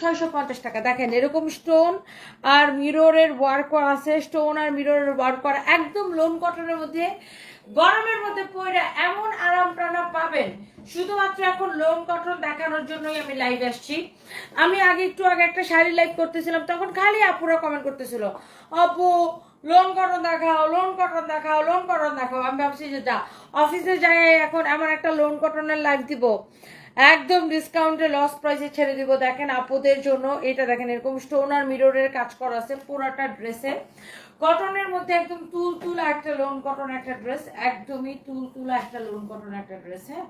ছয়শো পঞ্চাশ টাকা। দেখেন, এরকম স্টোন আর মিররের ওয়ার্ক করা আছে। স্টোন আর মিররের ওয়ার্ক করা। একদম লোন কটনের মধ্যে, গরমের মধ্যে পরে এমন আরাম টানা পাবেন। শুধুমাত্র এখন লোন কটন দেখানোর জন্যই আমি লাইভ আসছি। আমি আগে একটু আগে একটা শাড়ি লাইভ করতেছিলাম, তখন খালি আপুরা কমেন্ট করতেছিল, আপু লোন কটন দেখাও লোন কটন দেখাও লোন কটন দেখাও। আমি ভাবছি যে যা অফিসে যাই এখন এমন একটা লোন কটনের লাইভ দিব। একদম ডিসকাউন্টে লস প্রাইসে ছেড়ে দিব। দেখেন আপুদের জন্য এটা দেখেন, এরকম স্টোন আর মিররের কাজ করা আছে পুরাটা ড্রেসে কটনের মধ্যে একদম তুল তুলা একটা লোন কটন একটা ড্রেস একদমই তুল তুলা একটা লোন কটন একটা ড্রেস হ্যাঁ?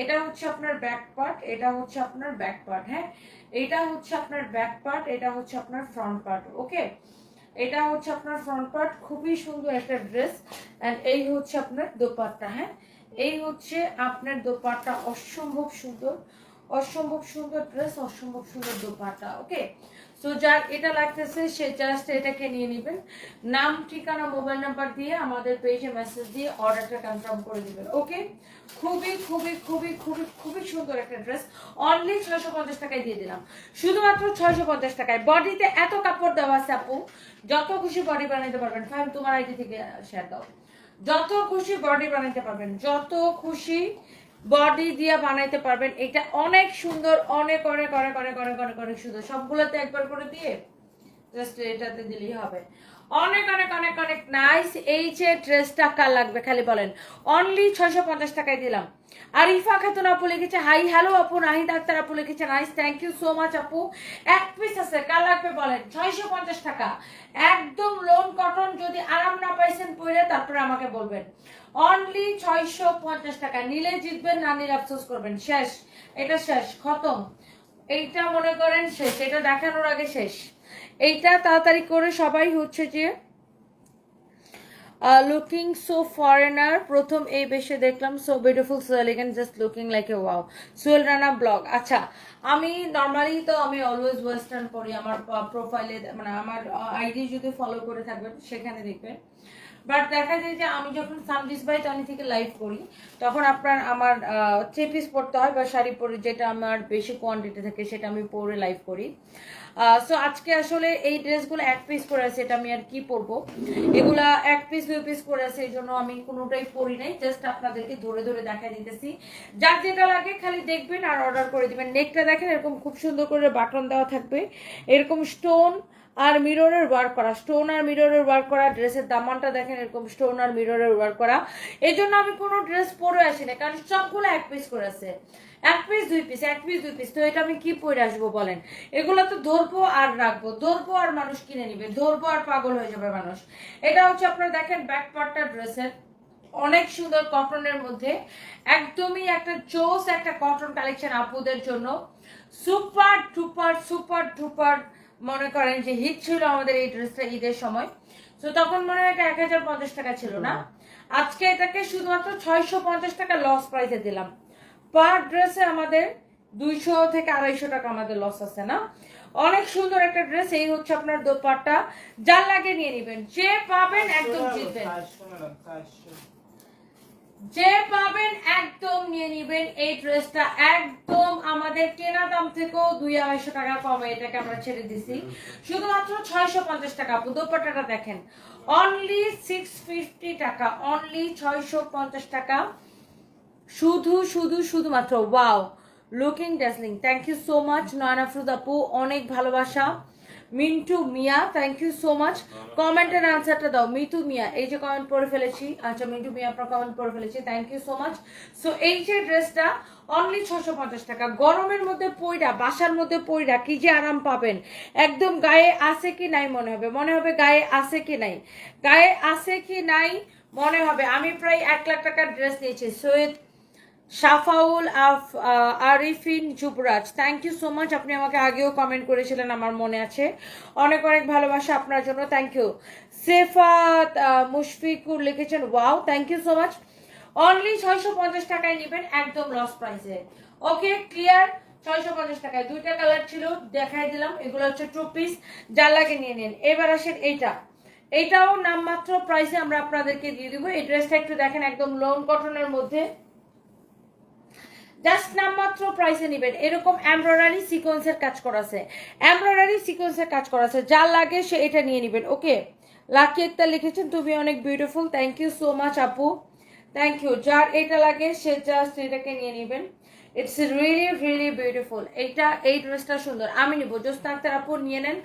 এটা হচ্ছে আপনার ব্যাক পার্ট এটা হচ্ছে আপনার ব্যাক পার্ট হ্যাঁ? এটা হচ্ছে আপনার ব্যাক পার্ট এটা হচ্ছে আপনার ফ্রন্ট পার্ট ওকে এটা হচ্ছে আপনার ফ্রন্ট পার্ট খুবই সুন্দর একটা ড্রেস অ্যান্ড এই হচ্ছে আপনার দোপাট্টা হ্যাঁ? এই হচ্ছে আপনার দোপাট্টা। অসম্ভব সুন্দর অসম্ভব সুন্দর ড্রেস অসম্ভব সুন্দর দোপাট্টা ওকে সো যার এটা লাগতেছে, সে জাস্ট এটাকে নিয়ে নেবেন। নাম, ঠিকানা মোবাইল নাম্বার দিয়ে আমাদের পেজে মেসেজ দিয়ে অর্ডারটা কনফার্ম করে দিবেন ওকে খুবই খুবই খুবই খুবই খুবই সুন্দর একটা ড্রেস অনলি ছয়শো পঞ্চাশ টাকায় দিয়ে দিলাম। শুধুমাত্র ছয়শো পঞ্চাশ টাকায়। বডিতে এত কাপড় দেওয়া আছে আপু। যত খুশি বডি বানাইতে পারবেন। ফাইভ তোমার আইডি থেকে শেয়ার দাও। যত খুশি বডি বানাইতে পারবেন, যত খুশি বডি দিয়ে বানাইতে পারবেন, এটা অনেক সুন্দর, অনেক অনেক অনেক অনেক অনেক অনেক অনেক সুন্দর। সবগুলোতে একবার করে দিয়ে জাস্ট এটাতে দিলেই হবে। অনেক অনেক অনেক অনেক নাইস এই যে ড্রেসটা কার লাগবে, খালি বলেন। অনলি ছয়শো পঞ্চাশ টাকায় দিলাম। আরিফা খাতুন আপু লিখেছে হাই হ্যালো আপু, নাহিদ আক্তার আপু লিখেছে nice thank you so much আপু। এক পিস আছে, কার লাগবে বলেন? ছয়শো পঞ্চাশ টাকা। একদম লোন কটন যদি আরাম না পাইছেন পরে তারপরে আমাকে বলবেন। অনলি ছয়শো পঞ্চাশ টাকা। নিলে জিতবেন, না নিলে আফসোস করবেন। শেষ। এটা শেষ, খতম। এইটা মনে করেন শেষ। এটা দেখানোর আগে শেষ। এইটা তাড়াতাড়ি করে সবাই হচ্ছে যে লুকিং সো ফরেনার প্রথম এই বেশে দেখলাম so beautiful so elegant just looking like a wow Sohel Rana blog আচ্ছা আমি নর্মালি তো আমি অলওয়েজ ওয়েস্টার্ন পড়ি, আমার প্রোফাইলে মানে আমার আইডি যদি ফলো করে থাকবেন, সেখানে দেখবেন। বাট দেখা যায় যে আমি যখন সামডিস বাই টানি থেকে লাইভ করি, তখন আপনার, আমার থ্রি পিস পরতে হয়, বা শাড়ি পরে যেটা আমার বেশি কোয়ান্টিটি থাকে, সেটা আমি পরে লাইভ করি। সো আজকে আসলে এই ড্রেসগুলো এক পিস করে আছে, এটা আমি আর কি পরবো? এগুলা এক পিস দুই পিস করে আছে, এই জন্য আমি কোনোটাই পরি নাই জাস্ট আপনাদেরকে ধরে ধরে দেখা দিতেছি। যার যেটা লাগে খালি দেখবেন আর অর্ডার করে দিবেন। নেকটা দেখেন, এরকম খুব সুন্দর করে বাটন দেওয়া থাকবে। এরকম স্টোন আর মিররের ওয়ার্ক করা স্টোন আর মিররের ওয়ার্ক করা ড্রেসের দামানটা দেখেন এরকম স্টোন আর মিররের ওয়ার্ক করা। এই জন্য আমি কোনো ড্রেস পরে আসি না কারণ সবগুলো এক পিস করে আছে। এক পিস দুই পিস এক পিস দুই পিস তো এটা আমি কি পরে আসব বলেন? এগুলো তো ধরবো আর রাখব। ধরবো আর মানুষ কিনে নিবে, ধরবো আর পাগল হয়ে যাবে মানুষ। এটা হচ্ছে আপনারা দেখেন ব্যাক পার্টটা ড্রেসের অনেক সুন্দর কটনের মধ্যে। একদমই একটা জোস একটা কটন কালেকশন আপুদের জন্য। সুপার টুপার সুপার টুপার মনে করেন যে হিট ছিল আমাদের এই ড্রেসটা ঈদের সময়। তো তখন মনে হয় এটা এক হাজার পঞ্চাশ টাকা ছিল না। আজকে এটাকে শুধুমাত্র ছয়শো পঞ্চাশ টাকা লস প্রাইসে দিলাম। পার ড্রেসে আমাদের দুইশো থেকে আড়াইশো টাকা আমাদের লস আছে না? অনেক সুন্দর একটা ড্রেস এই হচ্ছে আপনার দোপাট্টা। যার লাগে নিয়ে নিবেন। যে পাবেন একদম জিতবেন। যে পাবেন একদম নিয়ে নিবেন এই ড্রেসটা একদম দাম থেকেও দুই আড়াইশো টাকা কমে এটাকে আমরা ছেড়ে দিছি। শুধুমাত্র ছয়শো পঞ্চাশ টাকা। দোপাটাটা দেখেন। Only six fifty taka. Only ছয়শো পঞ্চাশ টাকা। শুধু শুধু, শুধুমাত্র। Wow looking dazzling thank you so much Naina ফ্রুদ আপু অনেক ভালোবাসা। Mintu, Mia thank you so much কমেন্টের আনসারটা দাও। মিতু, মিয়া, এই যে কমেন্ট পড়ে ফেলেছি। আচ্ছা মিন্টু, মিয়া, আপনার কমেন্ট পড়ে ফেলেছি। Thank you so much so এই যে ড্রেসটা অনলি ছশো পঞ্চাশ টাকা। গরমের মধ্যে পইরা বাসার মধ্যে পইরা কি যে আরাম পাবেন? একদম গায়ে আছে কি নাই মনে হবে? মনে হবে গায়ে আছে কি নাই? গায়ে আছে কি নাই মনে হবে? আমি প্রায় এক লাখ টাকার ড্রেস নিয়েছি। সৈয়দ সাফাউল আফ Arifin Jubraj thank you so much আপনি আমাকে আগেও কমেন্ট করেছিলেন, আমার মনে আছে। অনেক অনেক ভালোবাসা আপনার জন্য থ্যাংক ইউ সেফাত মুশফিকুর লিখেছেন wow thank you so much only ছয়শো পঞ্চাশ টাকায় নেবেন, একদম লস প্রাইসে ওকে ক্লিয়ার ছয়শো পঞ্চাশ টাকায়। দুইটা কালার ছিল, দেখাই দিলাম। এগুলো হচ্ছে টু পিস যা লাগে নিয়ে নিন। এবার আসেন এইটা। এইটাও নামমাত্র প্রাইসে আমরা আপনাদেরকে দিয়ে দিব। এই ড্রেসটা একটু দেখেন, একদম লোন কটনের মধ্যে। জাস্ট নামমাত্র প্রাইসে নেবেন। এরকম এমব্রয়ডারি সিকোয়েন্সের কাজ করা আছে এমব্রয়ডারি সিকোয়েন্সের কাজ করা আছে যার লাগে সে এটা নিয়ে নেবেন, ওকে? লাকি একটা লিখেছেন, তুমি অনেক beautiful thank you so much আপু। থ্যাংক ইউ যার এটা লাগে, সে জাস্ট এটাকে নিয়ে নেবেন। ইটস রিয়েলি রিয়েলি বিউটিফুল এইটা, এই ড্রেসটা সুন্দর। আমি নিব। জোস্তা আক্তার আপু নিয়ে নেন।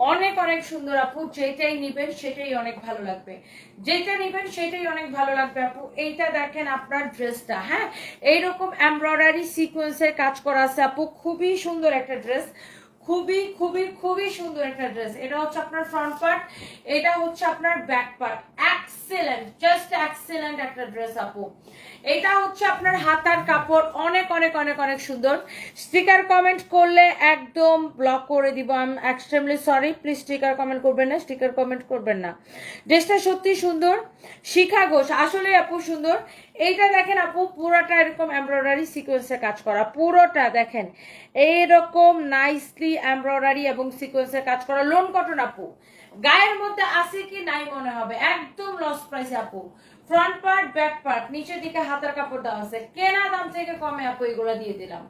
অনেক অনেক সুন্দর আপু যেটাই নিবেন সেটাই অনেক ভালো লাগবে। যেটা নিবেন সেটাই অনেক ভালো লাগবে আপু। এইটা দেখেন আপনার ড্রেসটা হ্যাঁ? এইরকম এমব্রয়ডারি সিকোয়েন্সের কাজ করা আছে আপু। খুবই সুন্দর একটা ড্রেস। খুবই খুবই খুবই সুন্দর একটা ড্রেস এটা হচ্ছে আপনার ফ্রন্ট পার্ট এটা হচ্ছে আপনার back part excellent just excellent একটা ড্রেস আপু। এটা হচ্ছে আপনার হাতার কাপড়, অনেক অনেক অনেক অনেক সুন্দর। স্টিকার কমেন্ট করলে একদম ব্লক করে দিব। I extremely sorry please sticker comment করবেন না স্টিকার কমেন্ট করবেন না। ড্রেসটা সত্যি সুন্দর। শিখা ঘোষ আসলে আপু সুন্দর। এইটা দেখেন আপু, পুরোটা এরকম এমব্রয়ডারি সিকোয়েন্সে কাজ করা। পুরোটা দেখেন। এইরকম নাইসলি এমব্রয়ডারি এবং সিকোয়েন্সে কাজ করা লোন কটন আপু। গায়ের মধ্যে আছে কি নাই মনে হবে। একদম লস প্রাইসে আপু। ফ্রন্ট পার্ট ব্যাক পার্ট নিচের দিকে হাতার কাপড় দেওয়া আছে। কেনা দাম থেকে কমে আপু, এগুলো দিয়ে দিলাম।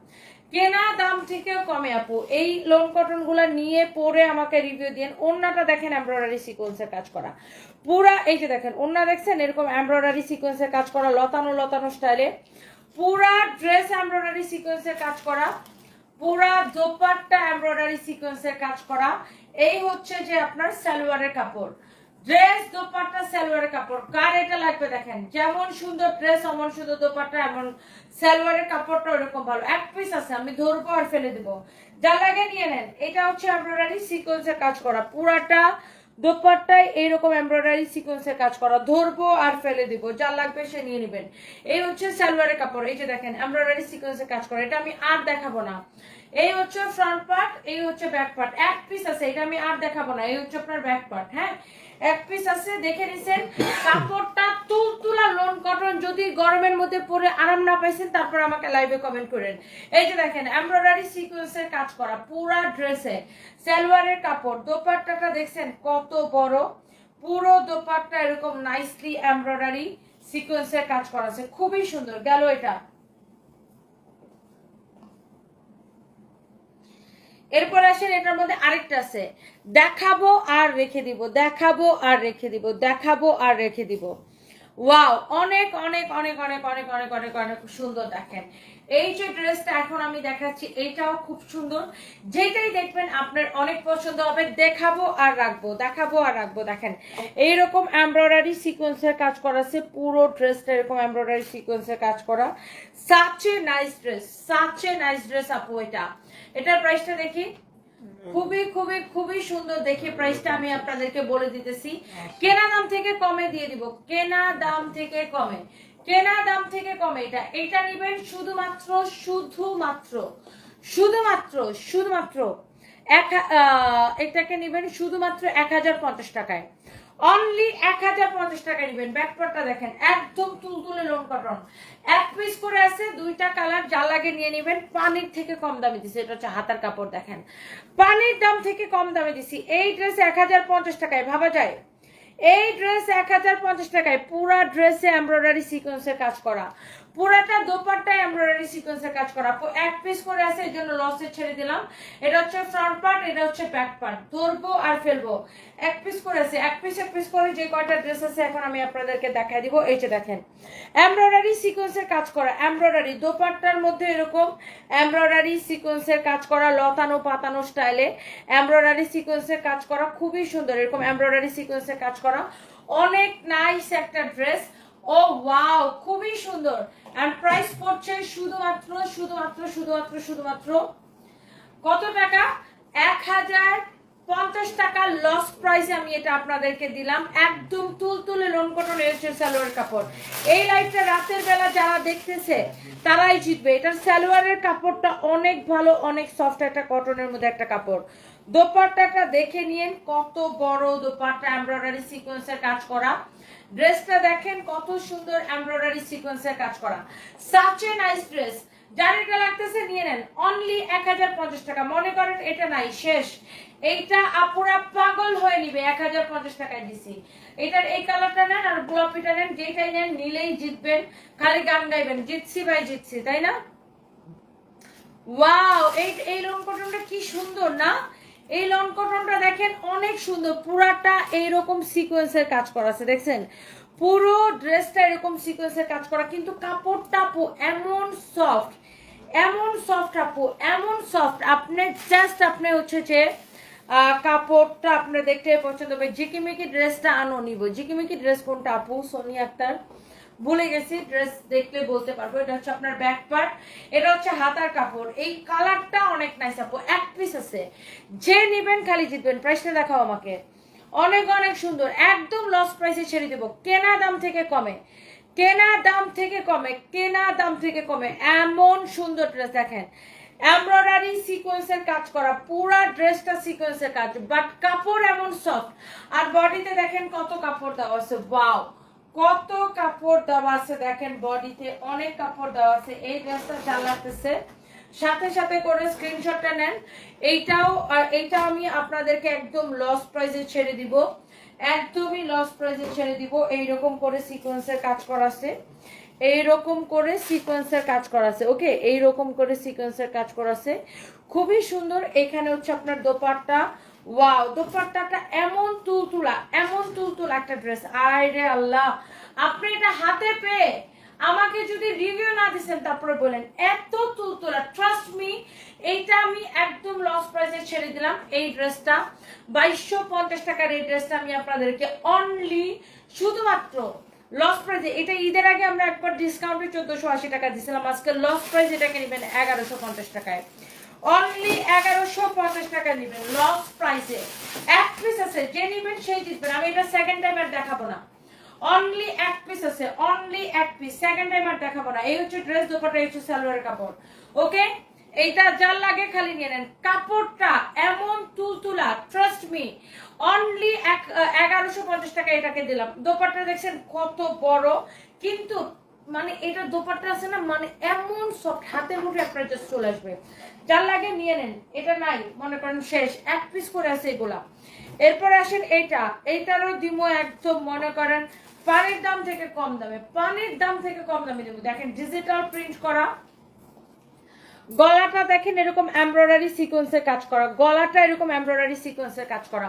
কেনা দাম থেকেও কমে আপু। এই লোন কটনগুলা নিয়ে পরে আমাকে রিভিউ দিন ওন্নাটা দেখেন এমব্রয়ডারি সিকোয়েন্সের কাজ করা। পুরা, এই যে দেখেন ওন্না দেখছেন? এরকম এমব্রয়ডারি সিকোয়েন্সের কাজ করা, লতানো লতানো স্টাইলে পুরা ড্রেস এমব্রয়ডারি সিকোয়েন্সের কাজ করা। পুরা দোপাট্টা এমব্রয়ডারি সিকোয়েন্সের কাজ করা। এই হচ্ছে যে আপনার সালোয়ারের কাপড়। ড্রেস দোপাট্টা, সালোয়ারের কাপড়। কার এটা লাগবে দেখেন? যেমন সুন্দর ড্রেস অমন সুন্দর দোপাট্টা, এমন সালোয়ারের কাপড়টা ওরকম ভালো। এক পিস আছে, আমি ধরবো আর ফেলে দেবো। যা লাগে নিয়ে নেন। এটা হচ্ছে এমব্রয়ডারি সিকোয়েন্সের কাজ করা। পুরাটা দোপাট্টায় এইরকম এমব্রয়ডারি সিকোয়েন্সের কাজ করা। ধরবো আর ফেলে দিব যা লাগবে সে নিয়ে নেবেন। এই হচ্ছে সালোয়ারের কাপড়, এই যে দেখেন এমব্রয়ডারি সিকোয়েন্সের কাজ করা। এটা আমি আর দেখাবো না। এই হচ্ছে ফ্রন্ট পার্ট এই হচ্ছে ব্যাক পার্ট এক পিস আছে, এটা আমি আর দেখাবো না, এই হচ্ছে আপনার ব্যাক পার্ট হ্যাঁ? এক পিস আছে, দেখে নিছেন। কাপড়টা তুলতুলা লোন কটন যদি গরমের মধ্যে পরে আরাম না পাইছেন, তারপর আমাকে লাইভে কমেন্ট করেন। এই যে দেখেন এমব্রয়ডারি সিকোয়েন্সের কাজ করা, পুরা ড্রেসে সালোয়ারের কাপড়, দোপাট্টাটা দেখছেন কত বড়? পুরো দোপাট্টা এরকম নাইসলি এমব্রয়ডারি সিকোয়েন্সের কাজ করা আছে। খুবই সুন্দর, গেল এটা। এরপর আসেন, এটার মধ্যে আরেকটা আছে। দেখাবো আর রেখে দিব, দেখাবো আর রেখে দিব, দেখাবো আর রেখে দিব। ওয়াও, অনেক অনেক অনেক অনেক অনেক অনেক অনেক অনেক সুন্দর দেখেন। এই যে ড্রেসটা এখন আমি দেখাচ্ছি এইটাও খুব সুন্দর। যেটাই দেখবেন আপনার অনেক পছন্দ হবে, দেখাবো আর রাখব, দেখাবো আর রাখব, দেখেন। এইরকম এমব্রয়ডারি সিকোয়েন্সের কাজ করা আছে, পুরো ড্রেসটা এরকম এমব্রয়ডারি সিকোয়েন্সের কাজ করা। Such a nice dress such a nice dress আপু, এটা। এটার প্রাইসটা দেখি। খুবই খুবই খুবই সুন্দর দেখে প্রাইসটা আমি আপনাদেরকে বলে দিতেছি। কেনা দাম থেকে কমে দিয়ে দিব। কেনা দাম থেকে কমে। কেনা দাম থেকে কমে এটা। এটা নেবেন শুধুমাত্র শুধুমাত্র শুধুমাত্র শুধুমাত্র এক এটাকে নেবেন শুধুমাত্র এক হাজার পঞ্চাশ টাকায়। অনলি এক হাজার পঞ্চাশ টাকা নেবেন। ব্যাকপারটা দেখেন, একদম তুলতুলে লোন কটন এক পিস করে আছে, দুইটা কালার যা লাগে নিয়ে নেবেন। পানির থেকে কম দামে দিছি, এটা হচ্ছে হাতার কাপড় দেখেন। পানির দাম থেকে কম দামে দিছি। এই ড্রেস এক হাজার পঞ্চাশ টাকায়, ভাবা যায়? এই ড্রেস এক হাজার পঞ্চাশ টাকায়, পুরা ড্রেসে এমব্রয়ডারি সিকোয়েন্সের কাজ করা। পুরাটা দোপাট্টায় এমব্রয়ডারি সিকোয়েন্সের কাজ করা এক পিস করে আছে, এই জন্য লসে ছেড়ে দিলাম। এটা হচ্ছে ফ্রন্ট পার্ট এটা হচ্ছে ব্যাক পার্ট ধরবো আর ফেলব। এক পিস করে আছে, এক পিস এক পিস করে যে কয়টা ড্রেস আছে, এখন আমি আপনাদেরকে দেখাই দিব। এই যে দেখেন এমব্রয়ডারি সিকোয়েন্সের কাজ করা এমব্রয়ডারি দোপাট্টার মধ্যে এরকম এমব্রয়ডারি সিকোয়েন্সের কাজ করা, লতানো, পাতানো স্টাইলে এমব্রয়ডারি সিকোয়েন্সের কাজ করা, খুবই সুন্দর এরকম এমব্রয়ডারি সিকোয়েন্সের কাজ করা। অনেক নাইস একটা ড্রেস ও ওয়াও খুবই সুন্দর। এন্ড প্রাইস পড়ছে শুধুমাত্র শুধুমাত্র শুধুমাত্র শুধুমাত্র। কত টাকা? এক হাজার পঞ্চাশ টাকা লস প্রাইসে আমি এটা আপনাদেরকে দিলাম। একদম তুলতুলে লোন কটন এসছে সালোয়ার কাপড়। এই লাইটটা রাতের বেলা যারা দেখতেছে, তারাই জিতবে। এটার সালোয়ারের কাপড়টা অনেক ভালো, অনেক সফট একটা কটনের মধ্যে একটা কাপড়। দোপাট্টাটা দেখে নিয়েন, কত বড় দোপাট্টা এমব্রয়ডারি সিকোয়েন্সের কাজ করা। ড্রেসটা দেখেন, কত সুন্দর এমব্রয়ডারি সিকোয়েন্সের কাজ করা। সাচ এ নাইস ড্রেস যার লাগতেছে, নিয়ে নেন। অনলি এক হাজার পঞ্চাশ টাকা। মনে করেন এটা নাই, শেষ। এইটা আপুরা পাগল হয়ে নিবে, এক হাজার পঞ্চাশ টাকায় দিছি। এটার এই কালারটা নেন আর গোলাপিটা নেন, যেটাই নেন, নিলেই জিতবেন। খালি গান গাইবেন। জিতছি ভাই, জিতছি, তাই না? ওয়াও এই এই কটনটা কি সুন্দর, না? এই লং কটনটা দেখেন, অনেক সুন্দর। পুরাটা এইরকম সিকোয়েন্সের কাজ করা আছে, দেখছেন? পুরো ড্রেসটা এরকম সিকোয়েন্সের কাজ করা, কিন্তু কাপড়টা আপু এমন সফট এমন সফট আপু, এমন সফট আপনি জাস্ট আপনি হচ্ছে যে কাপড়টা আপনার দেখতে পছন্দ হবে। জিকিমিকি ড্রেসটা আনো নিব। জিকিমিকি ড্রেস কোনটা আপু? সোনি আক্তার। ভুলে গেছি ড্রেস দেখলে বলতে পারব। এটা হচ্ছে আপনার ব্যাক পার্ট এটা হচ্ছে হাতার কাপড়। এই কালারটা অনেক নাইস আপু, এক পিস আছে। যে নিবেন খালি জিতবেন প্রাইসটা দেখাও আমাকে। অনেক অনেক সুন্দর, একদম লস প্রাইসে ছেড়ে দেবো। কেনা দাম থেকে কমে, কেনা দাম থেকে কমে, কেনা দাম থেকে কমে। এমন সুন্দর ড্রেস দেখেন। এমব্রয়ডারি সিকোয়েন্সের কাজ করা, পুরা ড্রেসটা সিকোয়েন্সের কাজ বাট কাপড় এমন সফট আর বডিতে দেখেন কত কাপড় দেওয়া আছে ওয়াও কত কাপড় দেওয়া আছে দেখেন বডিতে, অনেক কাপড় দেওয়া আছে। এই ড্রেসটা চাল লাগতেছে সাথে সাথে করে স্ক্রিনশটটা নেন। এইটাও, আর এইটা আমি আপনাদেরকে একদম লস প্রাইসে ছেড়ে দিব। একদমই লস প্রাইজে ছেড়ে দিব। এইরকম করে সিকোয়েন্সের কাজ করা আছে। এইরকম করে সিকোয়েন্সের কাজ করা আছে। ওকে এইরকম করে সিকোয়েন্সের কাজ করা আছে। খুবই সুন্দর। এখানে হচ্ছে আপনার দোপাট্টা ওয়াও দোপাট্টাটা এমন তুলতুলা এমন তুলতুলা একটা ড্রেস আয় রে আল্লাহ, আপনি এটা হাতে পেয়ে আমাকে যদি রিভিউ না দিছেন, তারপরে বলেন, এত তুলতুলা। ট্রাস্ট মি এইটা আমি একদম লস প্রাইসে ছেড়ে দিলাম এই ড্রেসটা বাইশশো পঞ্চাশ টাকার এই ড্রেসটা আমি আপনাদেরকে অনলি শুধুমাত্র লস প্রাইসে এটা ঈদের আগে আমরা একবার ডিসকাউন্টে চোদ্দশো আশি টাকা দিয়েছিলাম আজকে লস প্রাইস এটাকে নেবেন এগারোশো পঞ্চাশ টাকায়। অনলি এগারোশো পঞ্চাশ টাকা নেবেন লস প্রাইসে এক পিস আছে, যে নেবেন সেই জিতবেন আমি এটা সেকেন্ড টাইম আর দেখাবো না। অনলি এক পিস আছে অনলি এক পিস সেকেন্ড টাইম আর দেখাবো না। এই হচ্ছে ড্রেস দোপাটা, এই হচ্ছে সালোয়ার কাপড়। ওকে এইটা যার লাগে খালি নিয়ে নেন। কাপড়টা এমন তুলতুলা ট্রাস্ট মি অনলি এক, এগারোশো পঞ্চাশ টাকা এটাকে দিলাম। দোপাট্টা দেখছেন কত বড়, কিন্তু মানে এটা দোপাট্টা আছে না মানে এমন সফট হাতের মুঠে আপনার জাস্ট চলে আসবে। যার লাগে নিয়ে নেন, এটা নাই, মনে করেন শেষ, এক পিস করে আছে এগুলা। এরপর আসেন এইটা, এইটারও দিমো একদম, মনে করেন পানির দাম থেকে কম দামে, পানির দাম থেকে কম দামে দেবো দেখেন ডিজিটাল প্রিন্ট করা। গলাটা দেখেন এরকম এমব্রয়ডারি সিকোয়েন্সের কাজ করা। গলাটা এরকম এমব্রয়ডারি সিকোয়েন্সের কাজ করা।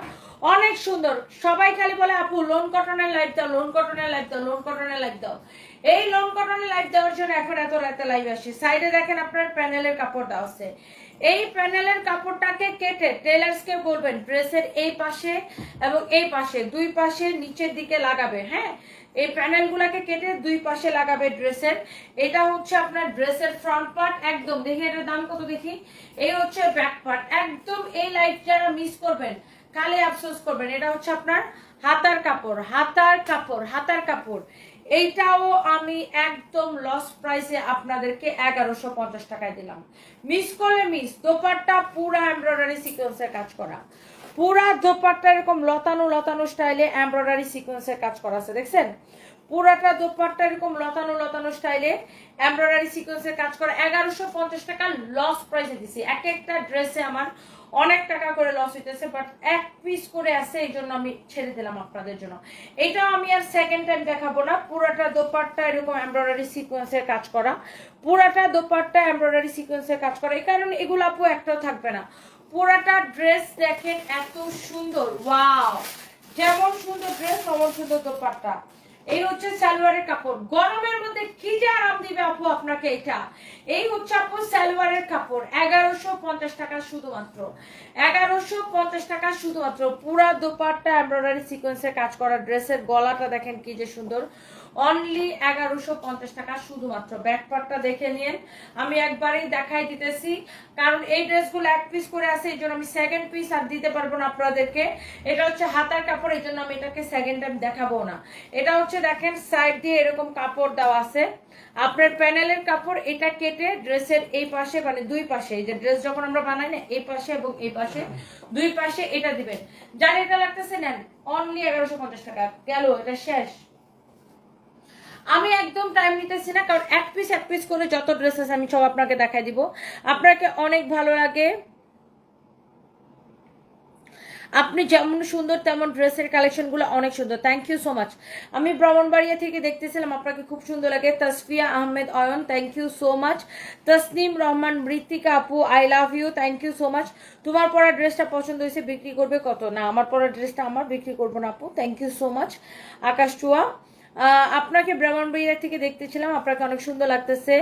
অনেক সুন্দর। সবাই খালি বলে, আপু লোন কটনের লাইভ দাও লোন কটনের লাইভ দাও লোন কটনের লাইভ দাও। এই লং কটনের লাইভ দেওয়ার জন্য এখন এত রাতে লাইভ আসি সাইডে দেখেন আপনার প্যানেলের কাপড় দেওয়া আছে। এই প্যানেলের কাপড়টাকে কেটে টেলার্সকে বলবেন, ড্রেসের এই পাশে এবং এই পাশে, দুই পাশে নিচের দিকে লাগাবে। হ্যাঁ? এই প্যানেলগুলোকে কেটে দুই পাশে লাগাবে ড্রেসের। এটা হচ্ছে আপনার ড্রেসের ফ্রন্ট পার্ট একদম। দেখি এটার দাম কত দেখি? এই হচ্ছে ব্যাক পার্ট একদম এই লাইট যারা মিস করবেন, কালে আফসোস করবেন। এটা হচ্ছে আপনার হাতার কাপড় হাতার কাপড় হাতার কাপড়। এইটাও আমি একদম লস প্রাইসে আপনাদেরকে এগারোশো পঞ্চাশ টাকায় দিলাম। মিস করলে মিস দোপারটা পুরা এমব্রয়ডারি সিকোয়েন্সের কাজ করা। পুরা দোপারটা এরকম লতানো লতানো স্টাইলে এমব্রয়ডারি সিকোয়েন্সের কাজ করা আছে, দেখছেন? পুরাটা দোপাট্টা এরকম লতানো লতানো স্টাইলে এমব্রয়ডারি সিকোয়েন্সের কাজ করা। এগারোশো পঞ্চাশ টাকা লস প্রাইসে দিছি। এক একটা ড্রেসে আমার অনেক টাকা করে লস হইতেছে বাট এক পিস করে আছে, এই জন্য আমি ছেড়ে দিলাম আপনাদের জন্য। এটাও আমি আর সেকেন্ড টাইম দেখাবো না। পুরাটা দোপাট্টা এরকম এমব্রয়ডারি সিকোয়েন্সের কাজ করা। পুরাটা দোপাট্টা এমব্রয়ডারি সিকোয়েন্সের কাজ করা। এই কারণে এগুলো আপু একটাও থাকবে না। পুরাটা ড্রেস দেখেন এত সুন্দর। ওয়াও যেমন সুন্দর ড্রেস তেমন সুন্দর দোপাট্টা। এই হচ্ছে সালোয়ারের কাপড়। গরমের মধ্যে কি যে আরাম দিবে আপু আপনাকে এটা? এই হচ্ছে আপু সালোয়ারের কাপড়, এগারোশো পঞ্চাশ টাকা শুধুমাত্র। এগারোশো পঞ্চাশ টাকা শুধুমাত্র। পুরা দোপাট্টা এমব্রয়ডারি সিকোয়েন্সের কাজ করা, ড্রেসের গলাটা দেখেন কি যে সুন্দর। অনলি এগারোশো পঞ্চাশ টাকা শুধুমাত্র। ব্যাক পার্টটা দেখে নিন। আমি একবারেই দেখাই দিতেছি। কারণ এই ড্রেসগুলো এক পিস করে আছে, এই জন্য আমি সেকেন্ড পিস আর দিতে পারব না আপনাদেরকে। এটা হচ্ছে হাতার কাপড়, এই জন্য আমি এটাকে সেকেন্ড টাইম দেখাবো না। এটা হচ্ছে দেখেন সাইড দিয়ে এরকম কাপড় দেওয়া আছে। আপনার প্যানেলের কাপড়, এটা কেটে ড্রেসের এই পাশে মানে দুই পাশে, এই যে ড্রেস যখন আমরা বানাই না, এই পাশে এবং এই পাশে, দুই পাশে এটা দিবেন। যার এটা লাগতেছে নেন অনলি এগারোশো পঞ্চাশ টাকা। গেল, এটা শেষ। আমি একদম টাইম নিতেছি না, কারণ এক পিস এক পিস করে যত ড্রেস আছে আমি সব আপনাকে দেখাই দিব। আপনাকে অনেক ভালো লাগে। আপনি যেমন সুন্দর তেমন ড্রেসের কালেকশনগুলো অনেক সুন্দর। থ্যাংক ইউ সো মাচ আমি ব্রাহ্মণবাড়িয়া থেকে দেখতেছিলাম, আপনাকে খুব সুন্দর লাগে। Tasfia Ahmed Ayon thank you so much Tasnim Rahman, Mrittika আপু I love you thank you so much তোমার পরা ড্রেসটা পছন্দ হয়েছে, বিক্রি করবে কত? না, আমার পরা ড্রেসটা আমার, বিক্রি করব না আপু। Thank you so much Akash Chua আপনাকে ব্রাহ্মণ ব্রাহ্মণবাড়িয়া থেকে দেখতেছিলাম, আপনাকে অনেক সুন্দর লাগতেছে।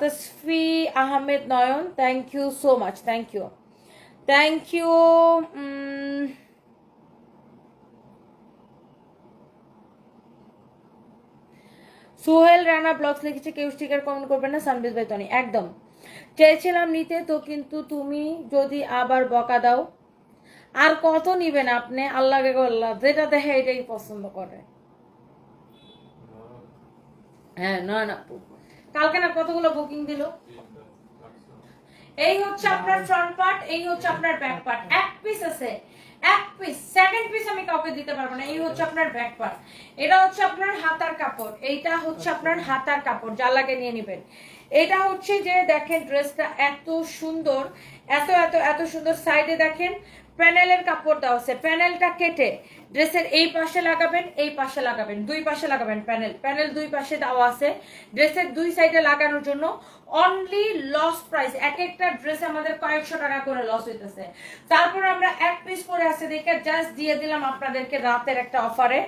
Tasfi Ahmed Nayan thank you so much thank you thank you Sohel Rana blogs লিখেছে, কেউ স্টিকার কমেন্ট করবে না, সানবিজ ভাই তনি একদম। চেয়েছিলাম নিতে, তো কিন্তু তুমি যদি আবার বকা দাও, আর কত নিবেন আপনি? আল্লাহকে আল্লাহ, যেটা দেখে এটাই পছন্দ করে। হ্যাঁ না না। কালকে না কতগুলো বুকিং দিল? এই হচ্ছে আপনার ফ্রন্ট পার্ট এই হচ্ছে আপনার ব্যাক পার্ট এক পিস আছে এক পিস সেকেন্ড পিস আমি কাউকে দিতে পারব না এই হচ্ছে আপনার ব্যাক পার্ট এটা হচ্ছে আপনার হাতার কাপড় এইটা হচ্ছে আপনার হাতার কাপড় যা লাগে নিয়ে নেবেন। এটা হচ্ছে যে দেখেন ড্রেসটা এত সুন্দর এত এত এত সুন্দর সাইডে দেখেন প্যানেলের কাপড় দেওয়া আছে, প্যানেলটা কেটে ড্রেসের এই পাশে লাগাবেন, এই পাশে লাগাবেন, দুই পাশে লাগাবেন প্যানেল প্যানেল দুই পাশে দেওয়া আছে। ড্রেসের দুই সাইডে লাগানোর জন্য অনলি লস প্রাইস এক একটা ড্রেসে আমাদের কয়েকশো টাকা করে লস হইতেছে। তারপর আমরা এক পিস করে আছে, দেখে জাস্ট দিয়ে দিলাম আপনাদেরকে রাতের একটা অফারে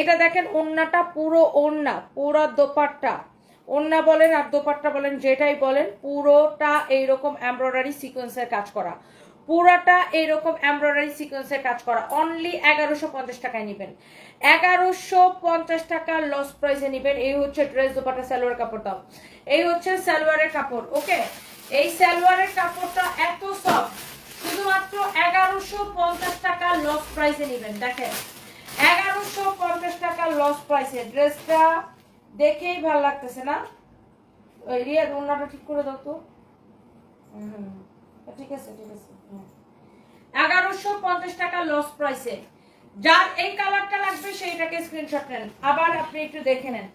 এটা দেখেন, ওন্নাটা পুরো ওন্না, পুরো দোপাট্টা। ওন্না বলেন আর দোপাট্টা বলেন, যেটাই বলেন, পুরোটা এইরকম এমব্রয়ডারি সিকোয়েন্সের কাজ করা। পুরাটা এইরকম এমব্রয়ডারি সিকোয়েন্সের কাজ করা। অনলি এগারোশো পঞ্চাশ টাকায় নেবেন। এগারোশো পঞ্চাশ টাকা লস প্রাইসে নেবেন। এই হচ্ছে ড্রেস দুপাটা সালোয়ার কাপড় দাও এই হচ্ছে সালোয়ারের কাপড় ওকে এই সালোয়ারের কাপড়টা এত সফট শুধুমাত্র এগারোশো পঞ্চাশ টাকা লস প্রাইসে নেবেন। দেখেন, এগারোশো পঞ্চাশ টাকা লস প্রাইসে ড্রেসটা দেখেই ভালো লাগতেছে না? রিয়া ওনাটা ঠিক করে দাও তো। হুম। ঠিক আছে ঠিক আছে। এগারোশো পঞ্চাশ টাকা লস প্রাইসে যার এই কালারটা লাগবে সেইটাকে স্ক্রিনশট নেন। আবার আপনি একটু দেখে নেন।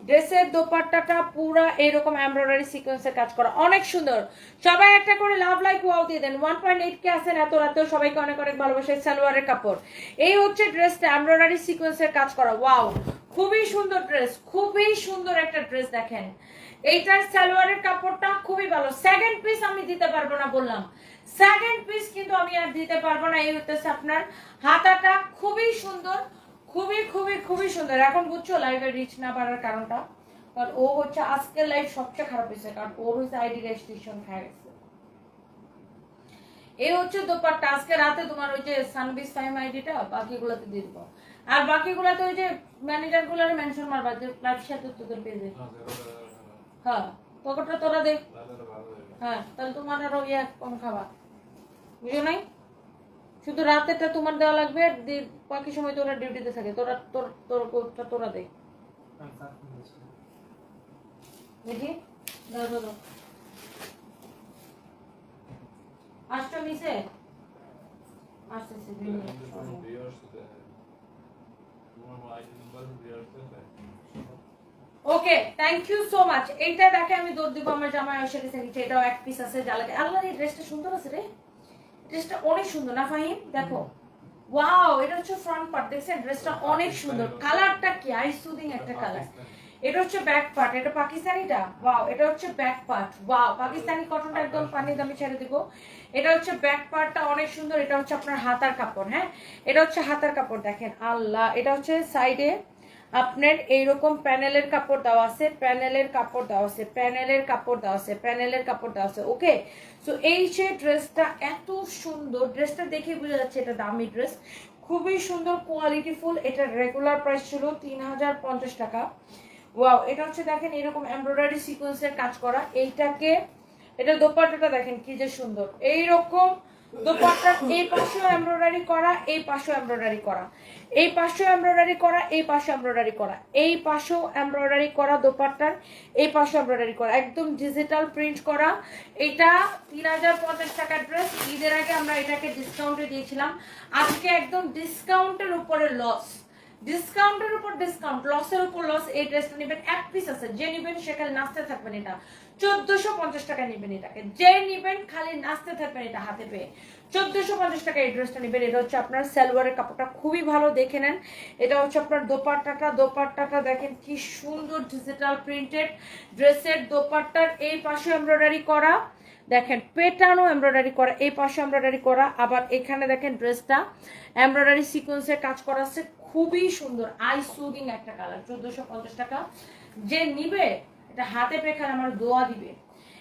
ড্রেসের দোপাট্টাটা পুরা এরকম এমব্রয়ডারি সিকোয়েন্সের কাজ করা। অনেক সুন্দর। সবাই একটা করে লাভ লাইক ওয়াও দিয়ে দেন। ওয়ান পয়েন্ট এইট কে আছেন এত রাতেও সবাইকে অনেক অনেক ভালোবাসে সালোয়ারের কাপড়। এই হচ্ছে ড্রেসটা এমব্রয়ডারি সিকোয়েন্সের কাজ করা। ওয়াও খুবই সুন্দর ড্রেস খুবই সুন্দর একটা ড্রেস দেখেন। এইটার সালোয়ারের কাপড়টা খুবই ভালো। সেকেন্ড পিস আমি দিতে পারব না বললাম। সেকেন্ড পিস কিন্তু আমি আর দিতে পারব না এই হচ্ছে আপনার হাতাটা খুবই সুন্দর খুবই খুবই খুবই সুন্দর। এখন বুঝছ লাইভে রিচ না পারার কারণটা? কারণ ও হচ্ছে আজকের লাইভ সবচেয়ে খারাপ হয়েছে কারণ ওর হচ্ছে আইডি রেজিস্ট্রেশন খেয়ে গেছে। এই হচ্ছে দোপাট্টা। আজকে রাতে তোমার ওই যে সানবিস টাইম আইডিটা বাকিগুলোতে দিয়ে দিবো। আর বাকিগুলোতে ওই যে ম্যানেজারগুলোর মেনশন মারবা যে লাইভ সাথে তোদের পেজে হ্যাঁ পকেটটা তোরা দেখ হ্যাঁ তাহলে তোমার আরও ইয়ে কম খাবা। বুঝো নাই? শুধু রাতেরটা তোমার দেওয়া লাগবে বাকি সময় তোরা ডিউটিতে থাকে। তোরা তোর তোর কোডটা তোরা দে। দেখি? দাও দাও আসছো নিচে? আসতেছে দুই। Okay thank you so much এইটা দেখে আমি দৌড় দিব আমার জামাই এসে গেছে নিচে এটাও এক পিস আছে যা লাগে আল্লাহ এই ড্রেসটা সুন্দর আছে রে। ড্রেসটা অনেক সুন্দর না ফাহিম? দেখো। ওয়াও এটা হচ্ছে ফ্রন্ট পার্ট দেখছেন? ড্রেসটা অনেক সুন্দর। কালারটা কি? আই সুদিং একটা কালার এটা হচ্ছে ব্যাক পার্ট এটা পাকিস্তানিটা? ওয়াও এটা হচ্ছে ব্যাক পার্ট ওয়াও পাকিস্তানি কটনটা একদম পানি দামি ছেড়ে দিব। এটা হচ্ছে ব্যাক পার্টটা অনেক সুন্দর এটা হচ্ছে আপনার হাতার কাপড় হ্যাঁ? এটা হচ্ছে হাতার কাপড় দেখেন। আল্লাহ এটা হচ্ছে সাইডে আপনার এইরকম প্যানেলের কাপড় দেওয়া আছে, প্যানেলের কাপড় দেওয়া আছে, প্যানেলের কাপড় দেওয়া আছে, প্যানেলের কাপড় দেওয়া আছে ওকে সো এই যে ড্রেসটা এত সুন্দর ড্রেসটা দেখে বোঝা যাচ্ছে এটা দামি ড্রেস খুবই সুন্দর কোয়ালিটিফুল এটা রেগুলার প্রাইস ছিল তিন হাজার পঞ্চাশ টাকা। ওয়াও এটা হচ্ছে দেখেন এরকম এমব্রয়ডারি সিকোয়েন্সের কাজ করা, এইটাকে, এটা দোপাট্টাটা দেখেন কি যে সুন্দর। এইরকম দোপাট্টার এই পাশেও এমব্রয়ডারি করা, এই পাশেও এমব্রয়ডারি করা। এই পাশেও এমব্রয়ডারি করা, এই পাশে এমব্রয়ডারি করা। এই পাশেও এমব্রয়ডারি করা দোপাট্টার, এই পাশে এমব্রয়ডারি করা। একদম ডিজিটাল প্রিন্ট করা। এটা তিন হাজার পঞ্চাশ টাকার ড্রেস ঈদের আগে আমরা এটাকে ডিসকাউন্টে দিয়েছিলাম। আজকে একদম ডিসকাউন্টের উপরে লস ডিসকাউন্টের উপর ডিসকাউন্ট লসের উপর লস এই ড্রেসটা নেবেন। এক পিস আছে, যে নেবেন সেখানে নাচতে থাকবেন এটা। চোদ্দশো পঞ্চাশ টাকা নেবেন এটাকে। যে নেবেন খালি নাচতে থাকবেন এটা হাতে পেয়ে। চোদ্দশো পঞ্চাশ টাকা এই ড্রেসটা নেবেন। এটা হচ্ছে আপনার সালোয়ারের কাপড়টা খুবই ভালো, দেখে নেন। এটা হচ্ছে আপনার দোপাট্টাটা। দোপাট্টাটা দেখেন কি সুন্দর ডিজিটাল প্রিন্টেড ড্রেসের দোপাট্টার। এই পাশে এমব্রয়ডারি করা। দেখেন পেটানো এমব্রয়ডারি করা। এই পাশে এমব্রয়ডারি করা। আবার এখানে দেখেন ড্রেসটা এমব্রয়ডারি সিকোয়েন্সের কাজ করা আছে। খুবই সুন্দর। আই সুদিং একটা কালার চোদ্দশো পঞ্চাশ টাকা। যে নিবে এটা হাতে পেখান আমার দোয়া দিবে।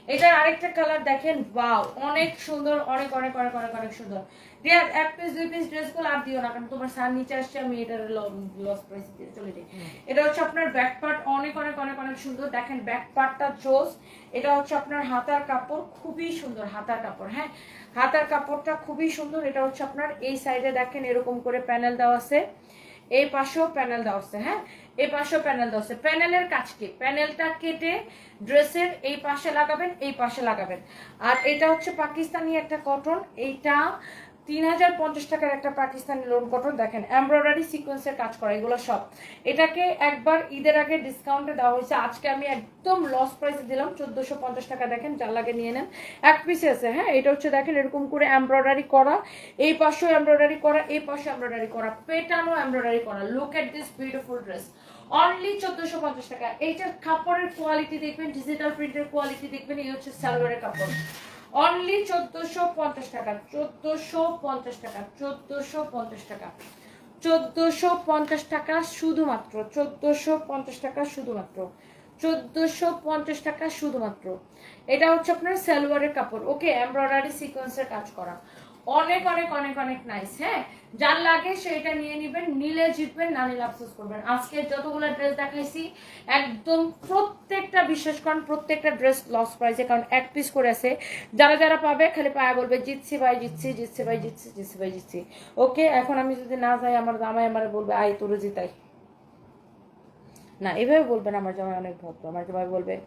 এটার আরেকটা কালার দেখেন ওয়াও অনেক সুন্দর অনেক অনেক অনেক অনেক অনেক সুন্দর। রিয়া এক পিস দুই পিস ড্রেসগুলো আর দিও না কারণ তোমার সার নিচে আসছে আমি এটার লস প্রাইস দিয়ে চলে যাই। এটা হচ্ছে আপনার ব্যাক পার্ট অনেক অনেক অনেক অনেক সুন্দর। দেখেন ব্যাক পার্টটা জোস। এটা হচ্ছে আপনার হাতার কাপড় খুবই সুন্দর হাতার কাপড় হ্যাঁ? হাতার কাপড়টা খুবই সুন্দর। এটা হচ্ছে আপনার এই সাইডে দেখেন এরকম করে প্যানেল দেওয়া আছে। এই পাশেও প্যানেল দেওয়া আছে হ্যাঁ? এই পাশেও প্যানেল দেওয়া আছে। প্যানেলের কাজ কি? প্যানেলটা কেটে ড্রেসের এই পাশে লাগাবেন, এই পাশে লাগাবেন। আর এটা হচ্ছে পাকিস্তানি একটা কটন। এইটা তিন হাজার পঞ্চাশ টাকার একটা পাকিস্তানি লোন কটন দেখেন এমব্রয়ডারি সিকোয়েন্সের কাজ করা, এগুলো সব। এটাকে একবার ঈদের আগে ডিসকাউন্টে দেওয়া হয়েছে। আজকে আমি একদম লস প্রাইসে দিলাম, চোদ্দোশো পঞ্চাশ টাকা। দেখেন, যার লাগে নিয়ে নেন। এক পিসে আছে হ্যাঁ? এটা হচ্ছে, দেখেন, এরকম করে এমব্রয়ডারি করা। এই পাশেও এমব্রয়ডারি করা, এই পাশে এমব্রয়ডারি করা, পেটানো এমব্রয়ডারি করা। Look at this beautiful dress only চোদ্দোশো পঞ্চাশ টাকা। এইটার কাপড়ের কোয়ালিটি দেখবেন ডিজিটাল প্রিন্টের কোয়ালিটি দেখবেন, এই হচ্ছে সালোয়ারের কাপড়। অনলি চোদ্দশো পঞ্চাশ টাকা, চোদ্দশো পঞ্চাশ টাকা, চোদ্দশো পঞ্চাশ টাকা। চোদ্দশো পঞ্চাশ টাকা শুধুমাত্র, চোদ্দশো পঞ্চাশ টাকা শুধুমাত্র, চোদ্দশো পঞ্চাশ টাকা শুধুমাত্র। এটা হচ্ছে আপনার সালোয়ারের কাপড়। ওকে, এমব্রয়ডারি সিকোয়েন্সের কাজ করা। অনেক অনেক অনেক অনেক নাইস হ্যাঁ? যার লাগে সেটা নিয়ে নিবেন, নিলে জিতবেন, না নিলে আফসোস করবেন। আজকে যতগুলো ড্রেস দেখাইছি, একদম প্রত্যেকটা বিশ্বাস করেন প্রত্যেকটা ড্রেস লস প্রাইসে কারণ এক পিস করে আছে। যারা যারা পাবে, খালি পায়া বলবে, জিতছি ভাই, জিতছি জিতছি ভাই, জিতছি জিতছি ভাই, জিতছি। ওকে, এখন আমি যদি না যাই, আমার জামাই আমার বলবে, আয়, তোর জিতাই। না, এভাবে বলবেন আমার জামাই অনেক ভদ্র। আমার জামাই বলবে,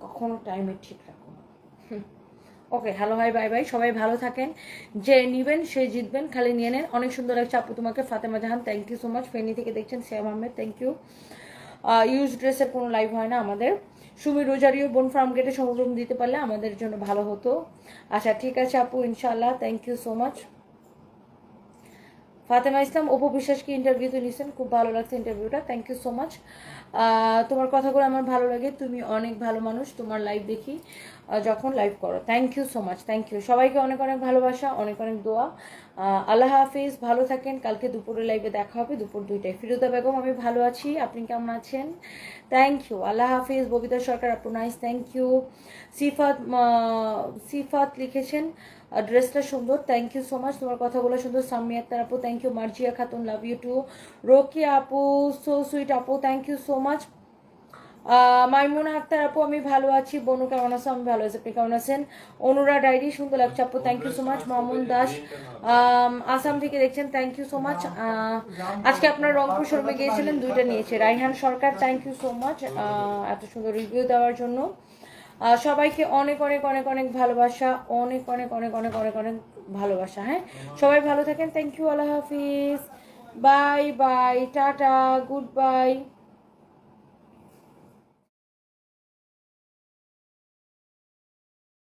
কখনো টাইমে ঠিক রাখো okay hello hi bye bye সবাই ভালো থাকেন। যে নিবেন, সে জিতবেন। খালি নিয়ে নেন। অনেক সুন্দর লাগছে। আপু তোমাকে, Fatema Jahan thank you so much Feni থেকে দেখছেন শ্যাম আহমেদ থ্যাংক ইউ ইউজ ড্রেসের কোনো লাইভ হয় না আমাদের। সুমি রোজারিও বোন ফার্ম গেটে সংযম দিতে পারলে আমাদের জন্য ভালো হতো। আচ্ছা ঠিক আছে, আপু ইনশাল্লাহ thank you so much Fatema Islam, Apu বিশ্বাসকে ইন্টারভিউতে নিয়েছেন খুব ভালো লাগছে ইন্টারভিউটা থ্যাংক ইউ সো মাচ তোমার কথাগুলো আমার ভালো লাগে। তুমি অনেক ভালো মানুষ। তোমার লাইভ দেখি। যখন লাইভ করো। Thank you so much thank you সবাইকে অনেক অনেক ভালোবাসা, অনেক অনেক দোয়া। আল্লাহ হাফিজ, ভালো থাকেন। কালকে দুপুরে লাইভে দেখা হবে, দুপুর দুইটায়। ফিরোজা বেগম, আমি ভালো আছি। আপনি কেমন আছেন? থ্যাংক ইউ আল্লাহ হাফিজ, ববিতা সরকার, আপু nice thank you Sifat Sifat লিখেছেন ড্রেসটা সুন্দর থ্যাংক ইউ সো মাচ তোমার কথাগুলো সুন্দর। সাম্মি আক্তার আপু thank you Marjia Khatun love you too Roki আপু সো সুইট আপু thank you so much Maimuna Akter আপু, আমি ভালো আছি। বনু, কেমন আছো? আমি ভালো আছি। আপনি কেমন আছেন? অনুরা ডায়েরি, সুন্দর লাগছে আপু। Thank you so much Mamun Das. Assam থেকে দেখছেন। থ্যাংক ইউ সো মাচ আজকে আপনার রংপুর শোরুমে গিয়েছিলেন, দুইটা নিয়েছে। Raihan Sarkar thank you so much এত সুন্দর রিভিউ দেওয়ার জন্য। সবাইকে অনেক অনেক অনেক অনেক ভালোবাসা। অনেক অনেক অনেক অনেক অনেক অনেক ভালোবাসা হ্যাঁ? সবাই ভালো থাকেন। থ্যাংক ইউ আল্লাহ হাফিজ। Bye bye tata good bye